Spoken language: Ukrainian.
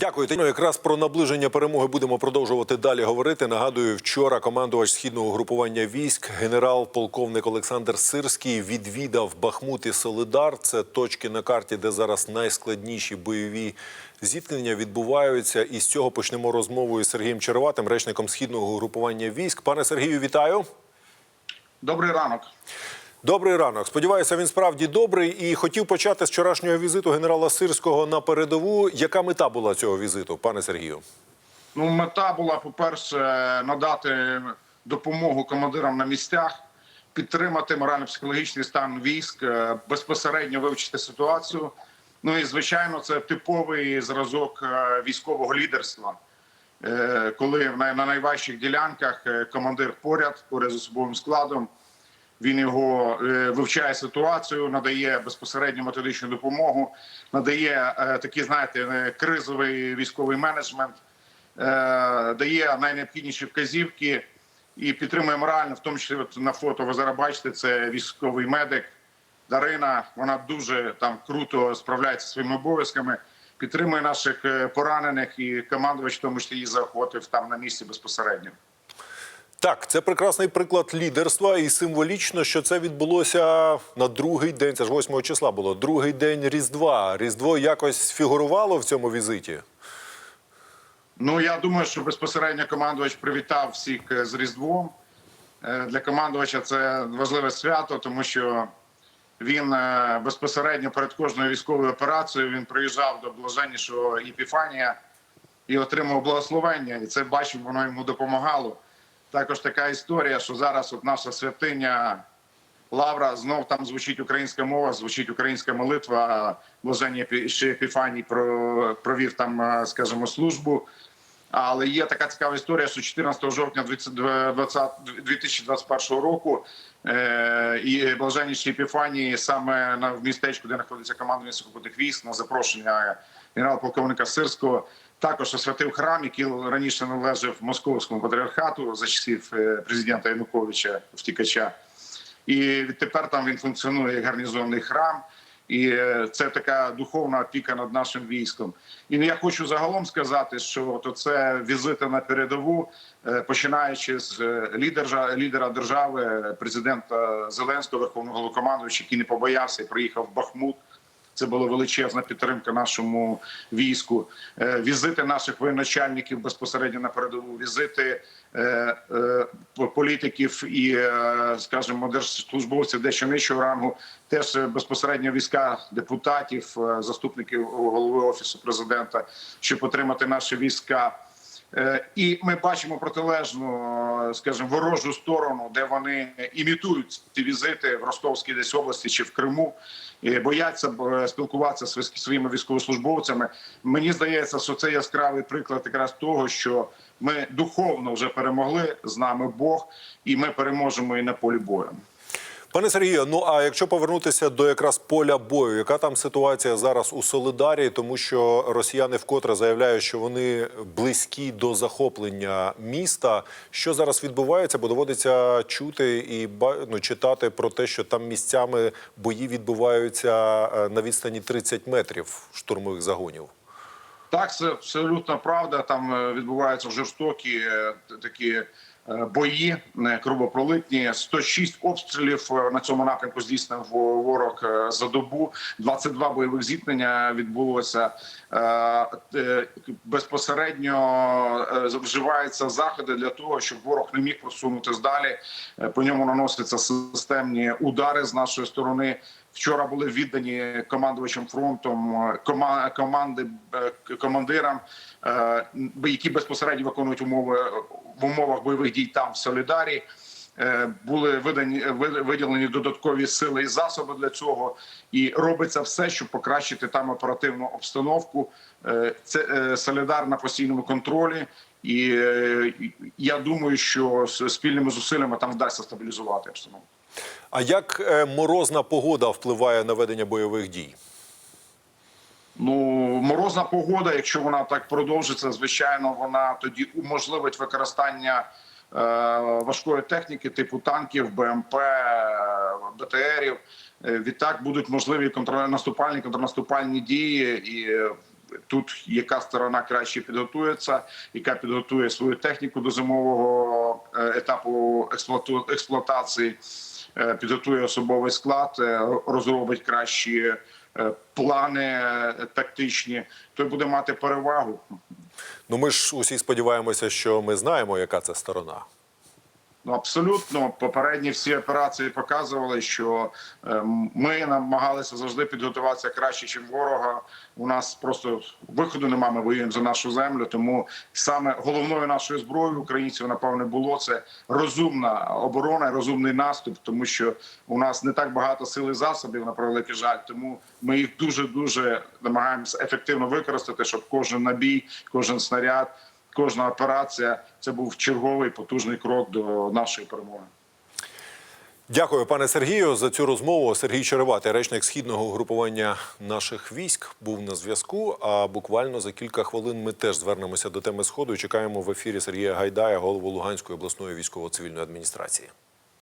Дякую. Ну, якраз про наближення перемоги будемо продовжувати далі говорити. Нагадую, вчора командувач східного групування військ, генерал-полковник Олександр Сирський відвідав Бахмут і Солидар. Це точки на карті, де зараз найскладніші бойові зіткнення відбуваються. І з цього почнемо розмову із Сергієм Череватим, речником східного групування військ. Пане Сергію, вітаю. Добрий ранок. Добрий ранок. Сподіваюся, він справді добрий. І хотів почати з вчорашнього візиту генерала Сирського на передову. Яка мета була цього візиту, пане Сергію? Ну, мета була, по-перше, надати допомогу командирам на місцях, підтримати морально-психологічний стан військ, е, безпосередньо вивчити ситуацію. Ну і звичайно, це типовий зразок е, військового лідерства, Е, коли на на найважчих ділянках командир поряд, поряд з особовим складом. Він його е, вивчає ситуацію, надає безпосередньо методичну допомогу, надає е, такий, знаєте, е, кризовий військовий менеджмент, дає найнеобхідніші вказівки і підтримує морально, в тому числі на фото ви зараз бачите, це військовий медик Дарина. Вона дуже там круто справляється своїми обов'язками. Підтримує наших поранених і командувач, тому числі її заохотив там на місці безпосередньо. Так, це прекрасний приклад лідерства, і символічно, що це відбулося на другий день. Це ж 8 числа було. Другий день Різдва. Різдво якось фігурувало в цьому візиті. Ну я думаю, що безпосередньо командувач привітав всіх е, з Різдвом. Е, Для командувача це важливе свято, тому що він е, безпосередньо перед кожною військовою операцією він приїжджав до блаженнішого Єпіфанія і отримав благословення. І це бачив, воно йому допомагало. Також така історія, що зараз от наша святиня Лавра знов там звучить українська мова, звучить українська молитва. Блаження ще Епіфаній провів там, е, скажімо, службу. Але є така цікава історія, що 14 жовтня 2021 року е, і блаженніші Епіфанії саме в містечку, де знаходиться сухопутних військ, на запрошення генерал-полковника Сирського, також освятив храм, який раніше належав московському патріархату за часів е, президента Януковича втікача. І відтепер там він функціонує як гарнізонний храм. І е, це така духовна опіка над нашим військом. І я хочу загалом сказати, що то це візити на передову, е, починаючи з лідера, лідера держави, президента Зеленського, верховного головнокомандуюча, який не побоявся приїхав в Бахмут. Це була величезна підтримка нашому війську. Е, Візити наших воєначальників безпосередньо на передову, візити е, е, по- політиків і, скажімо, держслужбовців дещо нижчого рангу, теж безпосередньо війська депутатів, заступників голови офісу президента, щоб отримати наші війська. Е, І ми бачимо протилежну, скажімо, ворожу сторону, де вони імітують ці візити в Ростовській десь області чи в Криму, і бояться е, спілкуватися зі своїми військовослужбовцями. Мені здається, що це яскравий приклад якраз того, що ми духовно вже перемогли з нами Бог, і ми переможемо і на полі бою. Пане Сергію, ну а якщо повернутися до якраз поля бою, яка там ситуація зараз у Солидарі, тому що росіяни вкотре заявляють, що вони близькі до захоплення міста. Що зараз відбувається? Бо доводиться чути і ну, читати про те, що там місцями бої відбуваються е, на відстані 30 метрів штурмових загонів. Так, це абсолютно правда. Там е, відбуваються жорстокі е, такі бої, е, кровопролитні. 106 обстрілів е, на цьому напрямку здійснив ворог е, за добу. 22 бойових зіткнення відбулося. Е, е, Безпосередньо е, вживаються заходи для того, щоб ворог не міг просунутися далі. Е, По ньому наносяться системні удари з нашої сторони. Вчора були віддані командувачем фронтом е, кома- команди е, командирам, е, які безпосередньо виконують умови в умовах бойових дій там в Солідарі. Е, Були видані виділені додаткові сили і засоби для цього, і робиться все, щоб покращити там оперативну обстановку. Е, Це е, Солідар на постійному контролі, і я думаю, що спільними зусиллями там вдасться стабілізувати обстановку. А як морозна погода впливає на ведення бойових дій? Ну, морозна погода, якщо вона так продовжиться, звичайно, вона тоді уможливить використання е, важкої техніки, типу танків, БМП, е, БТРів. Е, Відтак будуть можливі контрнаступальні контрнаступальні дії, і е, тут яка сторона краще підготується, яка підготує свою техніку до зимового етапу експлуатації, підготує особовий склад, е, розробить кращі е, плани е, тактичні, той буде мати перевагу. Ну ми ж усі сподіваємося, що ми знаємо, яка це сторона. Ну, абсолютно попередні всі операції показували, що е, ми намагалися завжди підготуватися краще, ніж ворога. У нас просто виходу немає, ми воюємо за нашу землю. Тому саме головною нашою зброєю українців, напевне, було це розумна оборона, розумний наступ, тому що у нас не так багато сил і засобів на превеликий жаль. Тому ми їх дуже дуже намагаємося ефективно використати, щоб кожен набій, кожен снаряд. Кожна операція це був черговий потужний крок до нашої перемоги. Дякую, пане Сергію, за цю розмову. Сергій Череватий, речник східного угрупування наших військ, був на зв'язку. А буквально за кілька хвилин ми теж звернемося до теми сходу. і Чекаємо в ефірі Сергія Гайдая, голову Луганської обласної військово-цивільної адміністрації.